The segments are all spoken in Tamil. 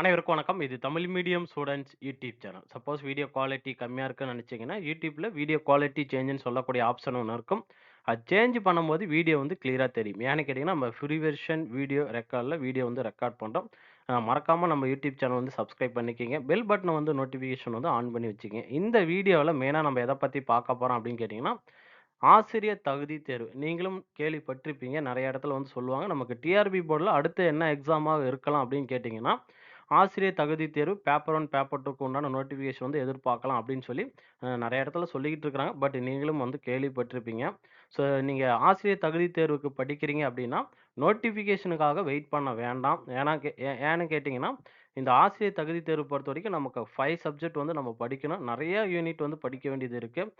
அனைவருக்கும் வணக்கம். இது Tamil medium students YouTube channel. Suppose video quality கம்மியாக இருக்குன்னு நினச்சிங்கன்னா யூடியூப்பில் வீடியோ குவாலிட்டி சேஞ்சுன்னு சொல்லக்கூடிய ஆப்ஷன் ஒன்று இருக்கும். அது சேஞ்ச் பண்ணும்போது வீடியோ வந்து கிளியராக தெரியும். ஏன்னு கேட்டிங்கன்னா நம்ம ஃப்ரீ வெர்ஷன் வீடியோ ரெக்கார்டில் வீடியோ வந்து ரெக்கார்ட் பண்ணுறோம் மறக்காமல் நம்ம யூடியூப் சேனல் வந்து சப்ஸ்கிரைப் பண்ணிக்கிங்க பெல் பட்டனை வந்து நோட்டிஃபிகேஷன் வந்து ஆன் பண்ணி வச்சுக்கங்க. இந்த வீடியோவில் மெயினாக நம்ம எதை பற்றி பார்க்க போகிறோம் அப்படின்னு கேட்டிங்கன்னா ஆசிரியர் தகுதி தேர்வு. நீங்களும் கேள்விப்பட்டிருப்பீங்க. நிறைய இடத்துல வந்து சொல்லுவாங்க. நமக்கு டிஆர்பி போர்டில் அடுத்து என்ன எக்ஸாமாக இருக்கலாம் அப்படின்னு கேட்டிங்கன்னா ஆசிரியர் தகுதி தேர்வு பேப்பர் ஒன் பேப்பர் டூக்கு உண்டான நோட்டிஃபிகேஷன் வந்து எதிர்பார்க்கலாம் அப்படின்னு சொல்லி நிறைய இடத்துல சொல்லிக்கிட்டு இருக்காங்க. பட் நீங்களும் வந்து கேள்விப்பட்டிருப்பீங்க. ஸோ நீங்கள் ஆசிரியர் தகுதி தேர்வுக்கு படிக்கிறீங்க அப்படின்னா, நோட்டிஃபிகேஷனுக்காக வெயிட் பண்ண வேண்டாம். ஏன்னா கே ஏ ஏன்னு கேட்டிங்கன்னா இந்த ஆசிரியர் தகுதி தேர்வு பொறுத்த வரைக்கும் நமக்கு ஃபைவ் சப்ஜெக்ட் வந்து நம்ம படிக்கணும். நிறைய யூனிட் வந்து படிக்க வேண்டியது இருக்குது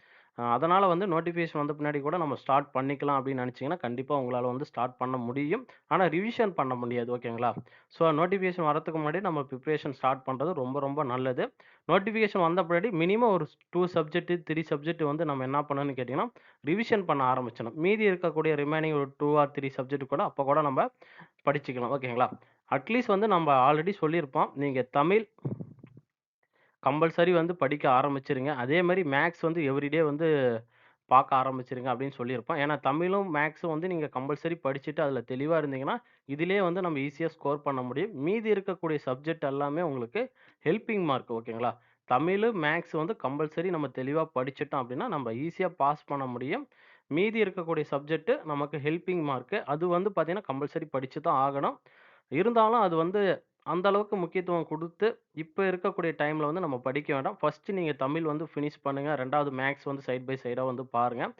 அதனால் வந்து நோட்டிஃபிகேஷன் வந்த பின்னாடி கூட நம்ம ஸ்டார்ட் பண்ணிக்கலாம் அப்படின்னு நினச்சிங்கன்னா கண்டிப்பாக உங்களால் வந்து ஸ்டார்ட் பண்ண முடியும். ஆனால் ரிவிஷன் பண்ண முடியாது. ஓகேங்களா? ஸோ நோட்டிஃபிகேஷன் வரதுக்கு முன்னாடி நம்ம பிரிப்பரேஷன் ஸ்டார்ட் பண்ணுறது ரொம்ப ரொம்ப நல்லது. நோட்டிஃபிகேஷன் வந்த பின்னாடி மினிமம் ஒரு டூ சப்ஜெக்ட், த்ரீ சப்ஜெக்ட் வந்து நம்ம என்ன பண்ணணும்னு கேட்டிங்கன்னா ரிவிஷன் பண்ண ஆரம்பிச்சிடணும் மீதி இருக்கக்கூடிய ரிமைனிங் ஒரு டூ ஆர் த்ரீ சப்ஜெக்ட் கூட அப்போ கூட நம்ம படிச்சுக்கலாம். ஓகேங்களா? அட்லீஸ்ட் வந்து நம்ம ஆல்ரெடி சொல்லியிருப்போம். நீங்கள் தமிழ் கம்பல்சரி வந்து படிக்க ஆரம்பிச்சிருங்க அதே மாதிரி மேக்ஸ் வந்து எவ்ரிடே வந்து பார்க்க ஆரம்பிச்சிருங்க அப்படின்னு சொல்லியிருப்போம். ஏன்னா தமிழும், மேக்ஸும் வந்து நீங்கள் கம்பல்சரி படிச்சுட்டு அதில் தெளிவாக இருந்தீங்கன்னா, இதிலே வந்து நம்ம ஈஸியாக ஸ்கோர் பண்ண முடியும். மீதி இருக்கக்கூடிய சப்ஜெக்ட் எல்லாமே உங்களுக்கு ஹெல்பிங் மார்க் ஓகேங்களா? தமிழ் மேக்ஸ் வந்து கம்பல்சரி நம்ம தெளிவாக படிச்சுட்டோம் அப்படின்னா, நம்ம ஈஸியாக பாஸ் பண்ண முடியும். மீதி இருக்கக்கூடிய சப்ஜெக்ட்டு நமக்கு ஹெல்பிங் மார்க்கு அது வந்து பார்த்திங்கன்னா கம்பல்சரி படித்து தான் ஆகணும். இருந்தாலும் அது வந்து அந்த அளவுக்கு முக்கியத்துவம் கொடுத்து இப்போ இருக்கக்கூடிய டைமில் வந்து நம்ம படிக்க வேண்டாம். ஃபர்ஸ்ட்டு நீங்கள் தமிழ் வந்து ஃபினிஷ் பண்ணுங்க. ரெண்டாவது மேக்ஸ் வந்து சைட் பை சைடாக வந்து பாருங்கள்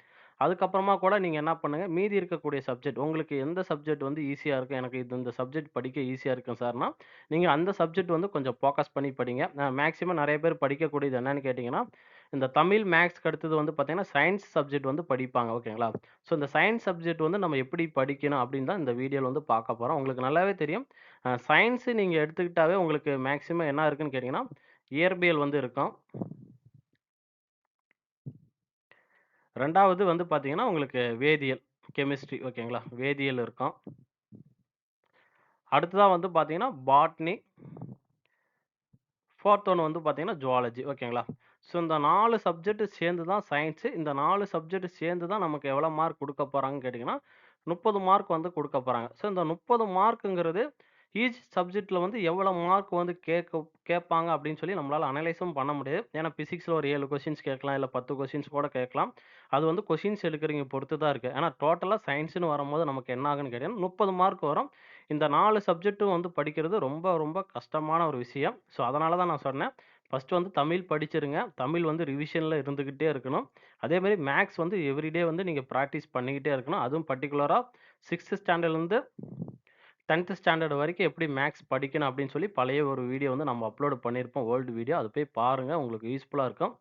அதுக்கப்புறமா கூட நீங்கள் என்ன பண்ணுங்கள் மீதி இருக்கக்கூடிய சப்ஜெக்ட் உங்களுக்கு எந்த சப்ஜெக்ட் வந்து ஈஸியாக இருக்கும். எனக்கு இது இந்த சப்ஜெக்ட் படிக்க ஈஸியாக இருக்கும் சார்னால் நீங்கள் அந்த சப்ஜெக்ட் வந்து கொஞ்சம் ஃபோக்கஸ் பண்ணி படிங்க. மேக்ஸிமம் நிறைய பேர் படிக்கக்கூடியது என்னன்னு கேட்டிங்கன்னா இந்த தமிழ், மேக்ஸ்க்கு அடுத்தது வந்து பார்த்தீங்கன்னா, சயின்ஸ் சப்ஜெக்ட் வந்து படிப்பாங்க. ஓகேங்களா? ஸோ இந்த சயின்ஸ் சப்ஜெக்ட் வந்து நம்ம எப்படி படிக்கணும் அப்படின்னு தான் இந்த வீடியோவில் வந்து பார்க்க போகிறோம் உங்களுக்கு நல்லாவே தெரியும். சயின்ஸு நீங்கள் எடுத்துக்கிட்டாவே உங்களுக்கு மேக்ஸிமம் என்ன இருக்குன்னு கேட்டிங்கன்னா இயற்பியல் வந்து இருக்கும். ரெண்டாவது வந்து பார்த்தீங்கன்னா, உங்களுக்கு வேதியியல், கெமிஸ்ட்ரி ஓகேங்களா? வேதியியல் இருக்கும். அடுத்ததாக வந்து பார்த்தீங்கன்னா, பாட்னி. ஃபோர்த் ஒன் வந்து பார்த்தீங்கன்னா, ஜுவாலஜி ஓகேங்களா? ஸோ இந்த நாலு சப்ஜெக்ட் சேர்ந்து தான் சயின்ஸு இந்த நாலு சப்ஜெக்ட் சேர்ந்து தான் நமக்கு எவ்வளோ மார்க் கொடுக்க போகிறாங்கன்னு கேட்டிங்கன்னா முப்பது மார்க் வந்து கொடுக்க போகிறாங்க ஸோ இந்த 30 மார்க்குங்கிறது ஈச் சப்ஜெக்டில் வந்து எவ்வளோ மார்க் வந்து கேட்க கேட்பாங்க அப்படின்னு சொல்லி நம்மளால் அனலைஸும் பண்ண முடியாது. ஏன்னா ஃபிசிக்ஸில் ஒரு ஏழு கொஷின்ஸ் கேட்கலாம். இல்லை பத்து கொஷின்ஸ் கூட கேட்கலாம். அது வந்து கொஷின்ஸ் எடுக்கிறீங்க பொறுத்து தான் இருக்குது ஏன்னா டோட்டலாக சயின்ஸுன்னு வரும்போது நமக்கு என்ன ஆகும்ன்னு கேட்டீங்கன்னா, 30 மார்க் வரும். இந்த நாலு சப்ஜெக்ட்டும் வந்து படிக்கிறது ரொம்ப ரொம்ப கஷ்டமான ஒரு விஷயம். ஸோ அதனால தான் நான் சொன்னேன். ஃபஸ்ட்டு வந்து தமிழ் படிச்சிருங்க. தமிழ் வந்து ரிவிஷனில் இருந்துக்கிட்டே இருக்கணும். அதே மேக்ஸ் வந்து எவ்ரிடே வந்து நீங்கள் ப்ராக்டிஸ் பண்ணிக்கிட்டே இருக்கணும். அதுவும் பர்டிகுலராக சிக்ஸ்த்து ஸ்டாண்டர்ட்லேருந்து டென்த்து ஸ்டாண்டர்ட் வரைக்கும் எப்படி மேக்ஸ் படிக்கணும் அப்படின்னு சொல்லி பழைய ஒரு வீடியோ வந்து நம்ம அப்லோடு பண்ணியிருப்போம். Old video. அது போய் பாருங்கள் உங்களுக்கு யூஸ்ஃபுல்லாக இருக்கும்.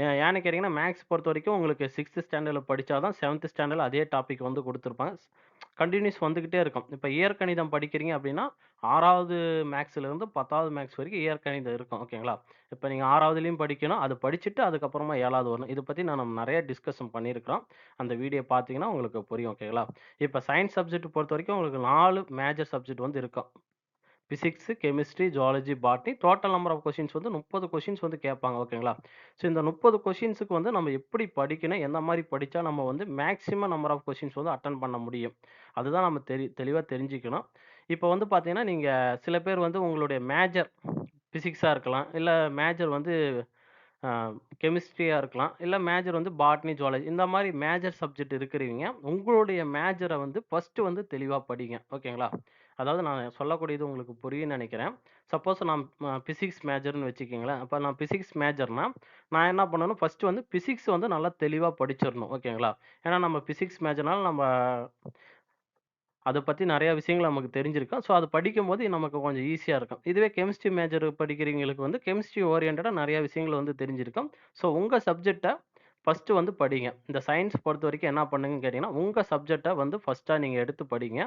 ஏ ஏன்னு மேக்ஸ் பொறுத்த வரைக்கும் உங்களுக்கு 6த் ஸ்டாண்டர்ட்ல படிச்சா தான் 7த் ஸ்டாண்டர்டில் அதே டாபிக் வந்து கொடுத்துருப்பாங்க கண்டினியூஸ் வந்துக்கிட்டே இருக்கும். இப்போ இயற்கணிதம் படிக்கிறீங்க அப்படின்னா, ஆறாவது மேக்ஸ்லேருந்து பத்தாவது மேக்ஸ் வரைக்கும் இயற்கணிதம் இருக்கும். ஓகேங்களா? இப்போ நீங்கள் ஆறாவதுலேயும் படிக்கணும். அது படிச்சுட்டு அதுக்கப்புறமா ஏழாவது வரணும். இதை பற்றி நான் நிறைய டிஸ்கஷன் பண்ணியிருக்கிறோம். அந்த வீடியோ பார்த்தீங்கன்னா உங்களுக்கு புரியும். ஓகேங்களா? இப்போ சயின்ஸ் சப்ஜெக்ட் பொறுத்த வரைக்கும் உங்களுக்கு நாலு மேஜர் சப்ஜெக்ட் வந்து இருக்கும். Physics chemistry, zoology botany. Total number of questions வந்து முப்பது கொஷின்ஸ் வந்து கேட்பாங்க. ஓகேங்களா? ஸோ இந்த முப்பது கொஷின்ஸுக்கு வந்து நம்ம எப்படி படிக்கணும்? எந்த மாதிரி படித்தா நம்ம வந்து மேக்ஸிமம் நம்பர் ஆஃப் கொஷின்ஸ் வந்து அட்டன் பண்ண முடியும்? அதுதான் நம்ம தெரி தெளிவாக தெரிஞ்சுக்கணும். இப்போ வந்து பார்த்தீங்கன்னா, நீங்கள் சில பேர் வந்து உங்களுடைய மேஜர் ஃபிசிக்ஸாக இருக்கலாம். இல்லை மேஜர் வந்து கெமிஸ்ட்ரியாக இருக்கலாம். இல்லை மேஜர் வந்து பாட்னி, ஜுவாலஜி இந்த மாதிரி மேஜர் சப்ஜெக்ட் இருக்கிறவங்க, உங்களுடைய மேஜரை வந்து ஃபஸ்ட்டு வந்து தெளிவாக படிங்க. ஓகேங்களா? அதாவது நான் சொல்லக்கூடியது உங்களுக்கு புரியும்னு நினைக்கிறேன் சப்போஸ் நான் பிசிக்ஸ் மேஜர்ன்னு வச்சுக்கிங்களேன் அப்போ நான் பிசிக்ஸ் மேஜர்னா, நான் என்ன பண்ணணும், ஃபஸ்ட்டு வந்து பிசிக்ஸ் வந்து நல்லா தெளிவாக படிச்சிடணும் ஓகேங்களா? ஏன்னா நம்ம பிசிக்ஸ் மேஜர்னால நம்ம அதை பற்றி நிறையா விஷயங்கள் நமக்கு தெரிஞ்சிருக்கும். ஸோ அது படிக்கும்போது நமக்கு கொஞ்சம் ஈஸியாக இருக்கும். இதுவே கெமிஸ்ட்ரி மேஜர் படிக்கிறவங்களுக்கு வந்து கெமிஸ்ட்ரி ஓரியன்டாக நிறையா விஷயங்கள் வந்து தெரிஞ்சிருக்கும். ஸோ உங்கள் சப்ஜெக்டை ஃபஸ்ட்டு வந்து படிங்க. இந்த சயின்ஸ் பொறுத்த வரைக்கும் என்ன பண்ணுங்கன்னு கேட்டிங்கன்னா உங்கள் சப்ஜெக்டை வந்து ஃபஸ்ட்டாக நீங்கள் எடுத்து படிங்க.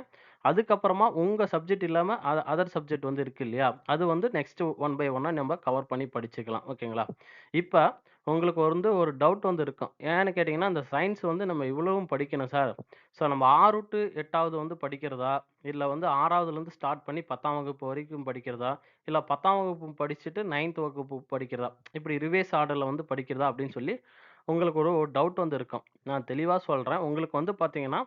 அதுக்கப்புறமா உங்கள் சப்ஜெக்ட் இல்லாமல் அது அதர் சப்ஜெக்ட் வந்து இருக்கு இல்லையா? அது வந்து நெக்ஸ்ட் ஒன் பை ஒன்னாக நம்ம கவர் பண்ணி படிச்சுக்கலாம். ஓகேங்களா? இப்போ உங்களுக்கு வந்து ஒரு டவுட் வந்து இருக்கும். ஏன்னு கேட்டிங்கன்னா இந்த சயின்ஸ் வந்து நம்ம இவ்வளவும் படிக்கணும் சார். ஸோ நம்ம ஆறு டு எட்டாவது வந்து படிக்கிறதா? இல்லை வந்து ஆறாவதுலேருந்து ஸ்டார்ட் பண்ணி 10ஆம் வகுப்பு வரைக்கும் படிக்கிறதா? இல்லை பத்தாம் வகுப்பு படிச்சுட்டு நைன்த் வகுப்பு படிக்கிறதா? இப்படி ரிவேஸ் ஆர்டரில் வந்து படிக்கிறதா? அப்படின்னு சொல்லி உங்களுக்கு ஒரு டவுட் வந்து இருக்கும். நான் தெளிவாக சொல்கிறேன் உங்களுக்கு வந்து பார்த்தீங்கன்னா,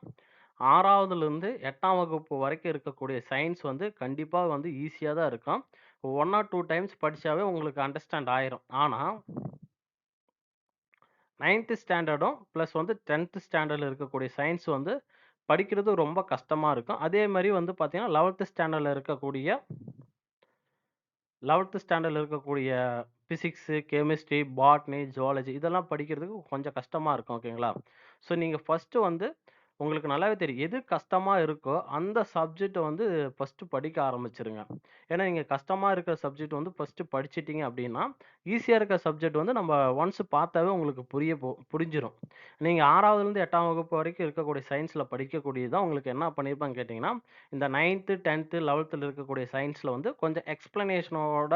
6வதுலேருந்து 8ஆம் வகுப்பு வரைக்கும் இருக்கக்கூடிய சயின்ஸ் வந்து கண்டிப்பாக வந்து ஈஸியாக தான் இருக்கும். ஒன் ஆர் டூ டைம்ஸ் படித்தாவே உங்களுக்கு அண்டர்ஸ்டாண்ட் ஆயிரும். ஆனால் நைன்த்து ஸ்டாண்டர்டும் ப்ளஸ் வந்து டென்த்து ஸ்டாண்டர்டில் இருக்கக்கூடிய சயின்ஸ் வந்து படிக்கிறது ரொம்ப கஷ்டமாக இருக்கும். அதே மாதிரி வந்து பார்த்திங்கன்னா லெவல்த்து ஸ்டாண்டர்டில் இருக்கக்கூடிய லெவல்த்து ஸ்டாண்டர்டில் இருக்கக்கூடிய ஃபிசிக்ஸு கெமிஸ்ட்ரி, பாட்னி, ஜுவாலஜி இதெல்லாம் படிக்கிறதுக்கு கொஞ்சம் கஷ்டமாக இருக்கும். ஓகேங்களா? ஸோ நீங்கள் ஃபஸ்ட்டு வந்து உங்களுக்கு நல்லாவே தெரியும். எது கஷ்டமாக இருக்கோ, அந்த சப்ஜெக்டை வந்து ஃபஸ்ட்டு படிக்க ஆரம்பிச்சிருங்க ஏன்னா, நீங்கள் கஷ்டமாக இருக்கிற சப்ஜெக்ட் வந்து ஃபர்ஸ்ட்டு படிச்சிட்டிங்க அப்படின்னா, ஈஸியாக இருக்கிற சப்ஜெக்ட் வந்து நம்ம ஒன்ஸ் பார்த்தாவே உங்களுக்கு புரிய போ புரிஞ்சிடும் நீங்கள் ஆறாவதுலேருந்து எட்டாம் வகுப்பு வரைக்கும் இருக்கக்கூடிய சயின்ஸில் படிக்கக்கூடியதான் உங்களுக்கு என்ன பண்ணியிருப்பாங்கன்னு கேட்டிங்கன்னா இந்த 9த், 10த், 11த்ல இருக்கக்கூடிய சயின்ஸில் வந்து கொஞ்சம் எக்ஸ்ப்ளனேஷனோட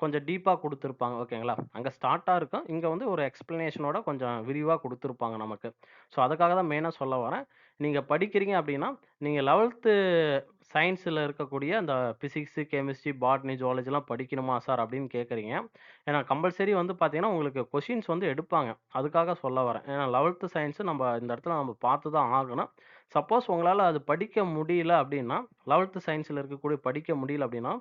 கொஞ்சம் டீப்பாக கொடுத்துருப்பாங்க ஓகேங்களா? அங்கே ஸ்டார்ட்டாக இருக்கும். இங்கே வந்து ஒரு எக்ஸ்ப்ளனேஷனோட கொஞ்சம் விரிவாக கொடுத்துருப்பாங்க நமக்கு. ஸோ அதுக்காக தான் மெயினாக சொல்ல வரேன். நீங்கள் படிக்கிறீங்க அப்படின்னா, நீங்கள் லெவல்த்து சயின்ஸில் இருக்கக்கூடிய அந்த ஃபிசிக்ஸு கெமிஸ்ட்ரி, பாட்னி, ஜுவாலஜிலாம் படிக்கணுமா சார்? அப்படின்னு கேட்குறீங்க. ஏன்னா கம்பல்சரி வந்து பார்த்தீங்கன்னா, உங்களுக்கு கொஷின்ஸ் வந்து எடுப்பாங்க. அதுக்காக சொல்ல வரேன். ஏன்னா லெவல்த்து சயின்ஸு நம்ம இந்த இடத்துல நம்ம பார்த்து தான் ஆகணும். சப்போஸ் உங்களால் அது படிக்க முடியல அப்படின்னா, லெவல்த்து சயின்ஸில் இருக்கக்கூடிய படிக்க முடியல அப்படின்னா,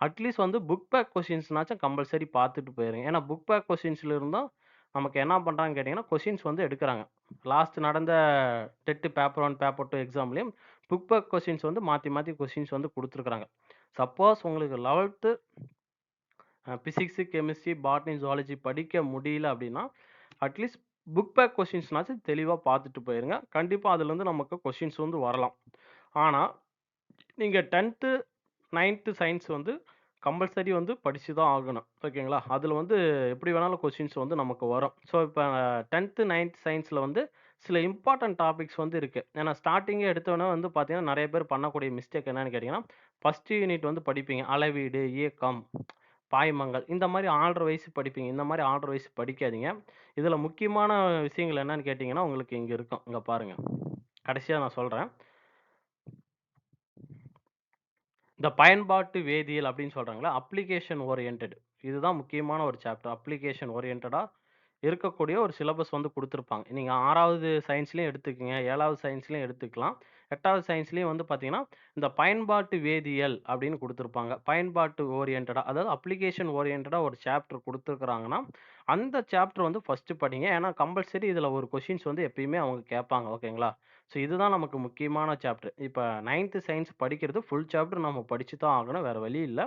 அட்லீஸ்ட் வந்து புக் பேக் கொஷின்ஸ்னாச்சும் கம்பல்சரி பார்த்துட்டு போயிருங்க. ஏன்னா புக் பேக் கொஸ்டின்ஸ்ல இருந்தும் நமக்கு என்ன பண்ணுறாங்கன்னு கேட்டிங்கன்னா கொஷின்ஸ் வந்து எடுக்கிறாங்க லாஸ்ட் நடந்த TET paper one paper two எக்ஸாம்லேயும் book back questions வந்து மாற்றி மாற்றி கொஷின்ஸ் வந்து கொடுத்துருக்குறாங்க சப்போஸ் உங்களுக்கு eleventh physics chemistry, botany, zoology படிக்க முடியல அப்படின்னா, அட்லீஸ்ட் புக் பேக் கொஷின்ஸ்னாச்சும் தெளிவாக பார்த்துட்டு போயிருங்க. கண்டிப்பாக அதுலேருந்து நமக்கு கொஷின்ஸ் வந்து வரலாம். ஆனால் நீங்கள் டென்த்து நைன்த்து சயின்ஸ் வந்து கம்பல்சரி வந்து படித்து தான் ஆகணும். ஓகேங்களா? அதில் வந்து எப்படி வேணாலும் கொஸ்டின்ஸ் வந்து நமக்கு வரும். ஸோ இப்போ டென்த்து நைன்த் சயின்ஸில் வந்து சில இம்பார்ட்டன்ட் டாபிக்ஸ் வந்து இருக்குது ஏன்னா ஸ்டார்டிங்கே எடுத்தோன்னே வந்து பார்த்தீங்கன்னா, நிறைய பேர் பண்ணக்கூடிய மிஸ்டேக் என்னன்னு கேட்டிங்கன்னா ஃபர்ஸ்ட் யூனிட் வந்து படிப்பீங்க. அளவீடு, இயக்கம், பாய்மங்கள் இந்த மாதிரி ஆர்டர் வைஸ் படிப்பீங்க. இந்த மாதிரி ஆர்டர் வைஸ் படிக்காதீங்க. இதில் முக்கியமான விஷயங்கள் என்னன்னு கேட்டிங்கன்னா உங்களுக்கு இங்கே இருக்கும். இங்கே பாருங்கள் கடைசியாக நான் சொல்கிறேன் இந்த பயன்பாட்டு வேதியியல் அப்படின்னு சொல்கிறாங்களே அப்ளிகேஷன் ஓரியன்ட் இதுதான் முக்கியமான ஒரு சாப்டர். அப்ளிகேஷன் ஓரியன்டாக இருக்கக்கூடிய ஒரு சிலபஸ் வந்து கொடுத்துருப்பாங்க நீங்கள் ஆறாவது சயின்ஸ்லேயும் எடுத்துக்கங்க, ஏழாவது சயின்ஸ்லேயும் எடுத்துக்கலாம். எட்டாவது சயின்ஸ்லேயும் வந்து பார்த்தீங்கன்னா, இந்த பயன்பாட்டு வேதியியல் அப்படின்னு கொடுத்துருப்பாங்க பயன்பாட்டு ஓரியன்டாக அதாவது அப்ளிகேஷன் ஓரியன்டாக ஒரு சாப்டர் கொடுத்துருக்குறாங்கன்னா அந்த சாப்டர் வந்து ஃபர்ஸ்ட்டு படிங்க. ஏன்னா கம்பல்சரி இதில் ஒரு கொஷின்ஸ் வந்து எப்பயுமே அவங்க கேட்பாங்க. ஓகேங்களா? ஸோ இதுதான் நமக்கு முக்கியமான சாப்டர். இப்போ நைன்த்து சயின்ஸ் படிக்கிறது ஃபுல் சாப்டர் நம்ம படிச்சு தான் ஆகணும். வேறு வழி இல்லை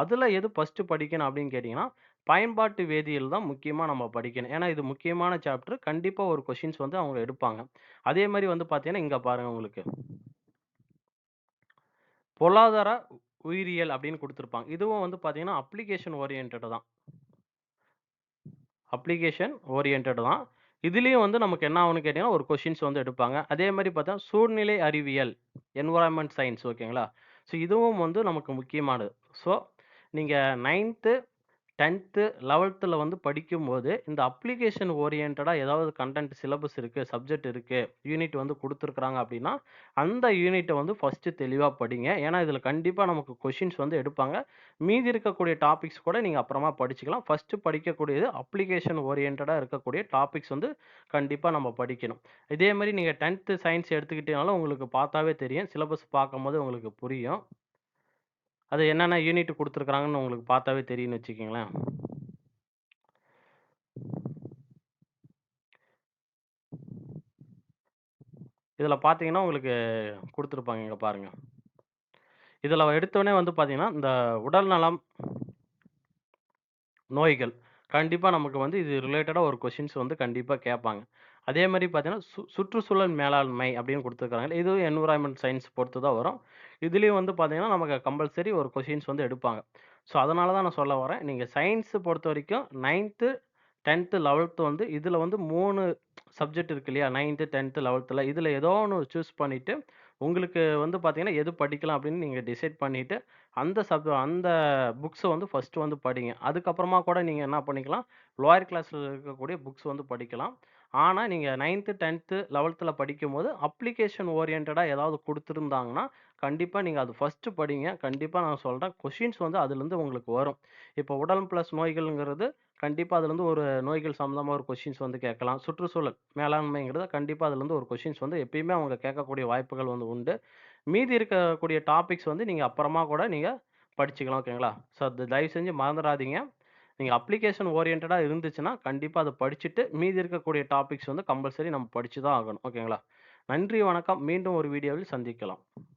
அதில் எது ஃபர்ஸ்ட்டு படிக்கணும் அப்படின்னு கேட்டிங்கன்னா பயன்பாட்டு வேதியியல் தான் முக்கியமாக நம்ம படிக்கணும். ஏன்னா இது முக்கியமான சாப்டர். கண்டிப்பாக ஒரு கொஷின்ஸ் வந்து அவங்க எடுப்பாங்க. அதே மாதிரி வந்து பார்த்தீங்கன்னா, இங்கே பாருங்கள் உங்களுக்கு. பொருளாதார உயிரியல் அப்படின்னு கொடுத்துருப்பாங்க இதுவும் வந்து பார்த்தீங்கன்னா, அப்ளிகேஷன் ஓரியன்டட் தான். அப்ளிகேஷன் ஓரியன்டட் தான். இதுலேயும் வந்து நமக்கு என்ன ஆகும்னு கேட்டிங்கன்னா ஒரு கொஷின்ஸ் வந்து எடுப்பாங்க. அதே மாதிரி பார்த்தா சூழ்நிலை அறிவியல், என்வரான்மெண்ட் சயின்ஸ் ஓகேங்களா? ஸோ இதுவும் வந்து நமக்கு முக்கியமானது. ஸோ நீங்கள் நைன்த்து 10த், 11த்ல வந்து படிக்கும்போது, இந்த அப்ளிகேஷன் ஓரியன்டாக ஏதாவது கன்டென்ட் சிலபஸ் இருக்குது சப்ஜெக்ட் இருக்குது யூனிட் வந்து கொடுத்துருக்குறாங்க அப்படின்னா, அந்த யூனிட்டை வந்து ஃபர்ஸ்ட்டு தெளிவாக படிங்க. ஏன்னா இதில் கண்டிப்பாக நமக்கு கொஷின்ஸ் வந்து எடுப்பாங்க. மீதி இருக்கக்கூடிய டாபிக்ஸ் கூட நீங்கள் அப்புறமா படிச்சுக்கலாம். ஃபர்ஸ்ட்டு படிக்கக்கூடியது அப்ளிகேஷன் ஓரியன்டாக இருக்கக்கூடிய டாபிக்ஸ் வந்து கண்டிப்பாக நம்ம படிக்கணும். இதே மாதிரி நீங்கள் டென்த்து சயின்ஸ் எடுத்துக்கிட்டீங்கனாலும் உங்களுக்கு பார்த்தாவே தெரியும். சிலபஸ் பார்க்கும்போது உங்களுக்கு புரியும். அது என்னென்ன யூனிட் குடுத்துருக்காங்கன்னு உங்களுக்கு பார்த்தாவே தெரியும்னு வச்சுக்கோங்களேன் இதில் பார்த்தீங்கன்னா, உங்களுக்கு கொடுத்துருப்பாங்க இங்கே பாருங்கள் இதில் எடுத்தோனே வந்து பார்த்தீங்கன்னா, இந்த உடல் நலம் நோய்கள். கண்டிப்பாக நமக்கு வந்து இது ரிலேட்டடாக ஒரு கொஷின்ஸ் வந்து கண்டிப்பாக கேட்பாங்க. அதே மாதிரி பார்த்தீங்கன்னா, சு சுற்றுச்சூழல் மேலாண்மை அப்படின்னு கொடுத்துருக்காங்க இதுவும் என்விரான்மெண்ட் சயின்ஸ் பொறுத்து தான் வரும். இதுலேயும் வந்து பார்த்தீங்கன்னா, நமக்கு கம்பல்சரி ஒரு கொஷின்ஸ் வந்து எடுப்பாங்க. ஸோ அதனால தான் நான் சொல்ல வரேன். நீங்கள் சயின்ஸு பொறுத்த வரைக்கும் நைன்த்து டென்த்து லெவல்த்து வந்து இதில் வந்து மூணு சப்ஜெக்ட் இருக்கு இல்லையா? நைன்த்து டென்த்து லெவல்த்தில் இதில் ஏதோ ஒன்று சூஸ் பண்ணிவிட்டு உங்களுக்கு வந்து பார்த்தீங்கன்னா, எது படிக்கலாம் அப்படின்னு நீங்கள் டிசைட் பண்ணிவிட்டு அந்த சப் அந்த புக்ஸை வந்து ஃபஸ்ட்டு வந்து படிங்க. அதுக்கப்புறமா கூட நீங்கள் என்ன பண்ணிக்கலாம், லோயர் கிளாஸில் இருக்கக்கூடிய புக்ஸ் வந்து படிக்கலாம். ஆனால் நீங்கள் நைன்த்து டென்த்து லெவல்த்தில் படிக்கும்போது அப்ளிகேஷன் ஓரியன்டாக ஏதாவது கொடுத்துருந்தாங்கன்னா கண்டிப்பாக நீங்கள் அது ஃபஸ்ட்டு படிங்க. கண்டிப்பாக நான் சொல்கிறேன் கொஷின்ஸ் வந்து அதுலேருந்து உங்களுக்கு வரும். இப்போ உடல் ப்ளஸ் நோய்கள்ங்கிறது கண்டிப்பாக அதுலேருந்து ஒரு நோய்கள் சம்மந்தமாக ஒரு கொஷின்ஸ் வந்து கேட்கலாம். சுற்றுச்சூழல் மேலாண்மைங்கிறது கண்டிப்பாக அதுலேருந்து ஒரு கொஷின்ஸ் வந்து எப்பயுமே அவங்க கேட்கக்கூடிய வாய்ப்புகள் வந்து உண்டு. மீதி இருக்கக்கூடிய டாபிக்ஸ் வந்து நீங்கள் அப்புறமா கூட நீங்கள் படிச்சுக்கலாம். ஓகேங்களா? ஸோ அது தயவு செஞ்சு மறந்துடாதீங்க நீங்கள் அப்ளிகேஷன் ஓரியன்டாக இருந்துச்சுன்னா, கண்டிப்பாக அதை படிச்சுட்டு, மீதி இருக்கக்கூடிய டாபிக்ஸ் வந்து கம்பல்சரி நம்ம படித்து தான் ஆகணும். ஓகேங்களா? நன்றி, வணக்கம். மீண்டும் ஒரு வீடியோவில் சந்திக்கலாம்.